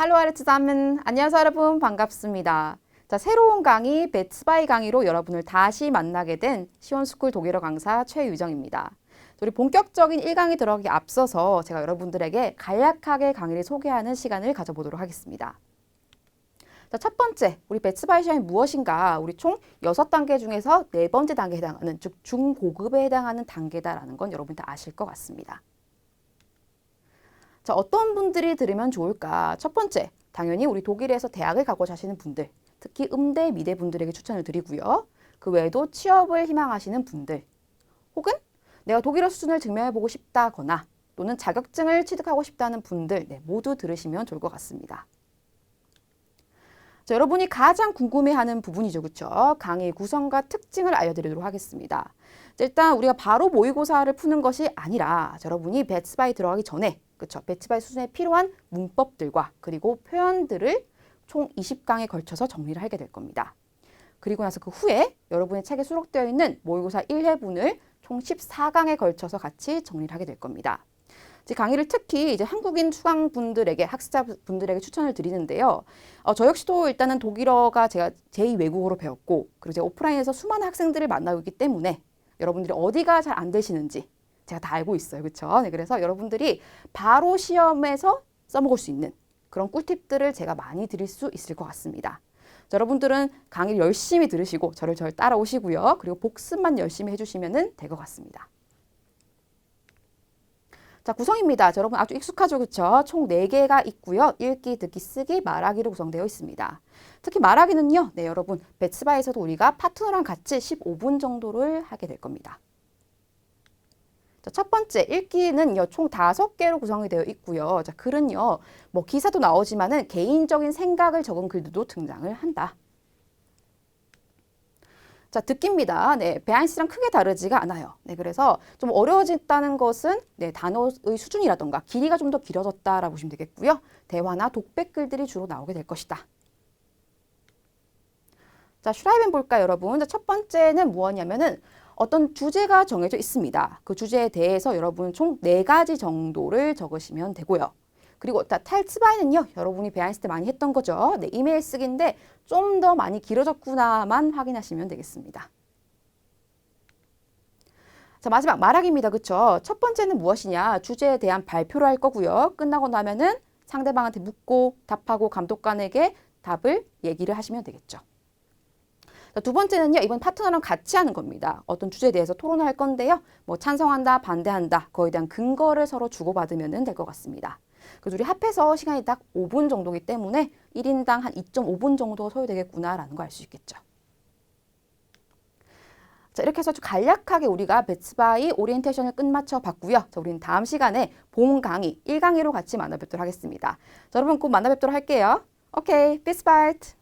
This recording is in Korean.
할로 아르 zusammen. 안녕하세요 여러분 반갑습니다. 자 새로운 강의 배츠바이 강의로 여러분을 다시 만나게 된 시원스쿨 독일어 강사 최유정입니다. 우리 본격적인 1강에 들어가기 앞서서 제가 여러분들에게 간략하게 강의를 소개하는 시간을 가져보도록 하겠습니다. 자, 첫 번째, 우리 배츠바이 시험이 무엇인가? 우리 총 6단계 중에서 네 번째 단계에 해당하는, 즉 중고급에 해당하는 단계다라는 건 여러분 다 아실 것 같습니다. 자, 어떤 분들이 들으면 좋을까? 첫 번째, 당연히 우리 독일에서 대학을 가고자 하시는 분들, 특히 음대, 미대 분들에게 추천을 드리고요. 그 외에도 취업을 희망하시는 분들, 혹은 내가 독일어 수준을 증명해보고 싶다거나 또는 자격증을 취득하고 싶다는 분들 네, 모두 들으시면 좋을 것 같습니다. 자, 여러분이 가장 궁금해하는 부분이죠, 그렇죠? 강의 구성과 특징을 알려드리도록 하겠습니다. 자, 일단 우리가 바로 모의고사를 푸는 것이 아니라 자, 여러분이 배츠바이 들어가기 전에 그렇죠? 배츠바이 수준에 필요한 문법들과 그리고 표현들을 총 20강에 걸쳐서 정리를 하게 될 겁니다. 그리고 나서 그 후에 여러분의 책에 수록되어 있는 모의고사 1회분을 총 14강에 걸쳐서 같이 정리를 하게 될 겁니다. 이제 강의를 특히 이제 한국인 수강 분들에게 학습자 분들에게 추천을 드리는데요. 어, 저 역시도 일단은 독일어가 제가 제2 외국어로 배웠고 그리고 제가 오프라인에서 수많은 학생들을 만나고 있기 때문에 여러분들이 어디가 잘 안 되시는지 제가 다 알고 있어요. 그렇죠? 네, 그래서 여러분들이 바로 시험에서 써먹을 수 있는 그런 꿀팁들을 제가 많이 드릴 수 있을 것 같습니다. 자, 여러분들은 강의를 열심히 들으시고 저를 절 따라오시고요. 그리고 복습만 열심히 해주시면 될 것 같습니다. 자, 구성입니다. 자, 여러분 아주 익숙하죠, 그렇죠? 총 4개가 있고요. 읽기, 듣기, 쓰기, 말하기로 구성되어 있습니다. 특히 말하기는요. 네, 여러분 배츠바에서도 우리가 파트너랑 같이 15분 정도를 하게 될 겁니다. 자, 첫 번째 읽기는요 총 다섯 개로 구성이 되어 있고요. 자 글은요 뭐 기사도 나오지만은 개인적인 생각을 적은 글들도 등장을 한다. 자 듣기입니다. 네 베안스랑 크게 다르지가 않아요. 네 그래서 좀 어려워졌다는 것은 네 단어의 수준이라던가 길이가 좀 더 길어졌다라고 보시면 되겠고요. 대화나 독백 글들이 주로 나오게 될 것이다. 자 슈라이벤 볼까요, 여러분? 자, 첫 번째는 무엇이냐면은 어떤 주제가 정해져 있습니다. 그 주제에 대해서 여러분 총 네 가지 정도를 적으시면 되고요. 그리고 탈츠바이는요, 여러분이 배안했을 때 많이 했던 거죠. 네, 이메일 쓰기인데 좀 더 많이 길어졌구나만 확인하시면 되겠습니다. 자, 마지막 말하기입니다. 그쵸? 첫 번째는 무엇이냐? 주제에 대한 발표를 할 거고요. 끝나고 나면은 상대방한테 묻고 답하고 감독관에게 답을 얘기를 하시면 되겠죠. 두 번째는요, 이번 파트너랑 같이 하는 겁니다. 어떤 주제에 대해서 토론을 할 건데요. 뭐 찬성한다, 반대한다, 그거에 대한 근거를 서로 주고받으면 될 것 같습니다. 그 둘이 합해서 시간이 딱 5분 정도이기 때문에 1인당 한 2.5분 정도 소요되겠구나라는 걸 알 수 있겠죠. 자, 이렇게 해서 아주 간략하게 우리가 배츠바이 오리엔테이션을 끝마쳐 봤고요. 자, 우리는 다음 시간에 본 강의 1강의로 같이 만나 뵙도록 하겠습니다. 자, 여러분 꼭 만나 뵙도록 할게요. 오케이, 비스 바이트!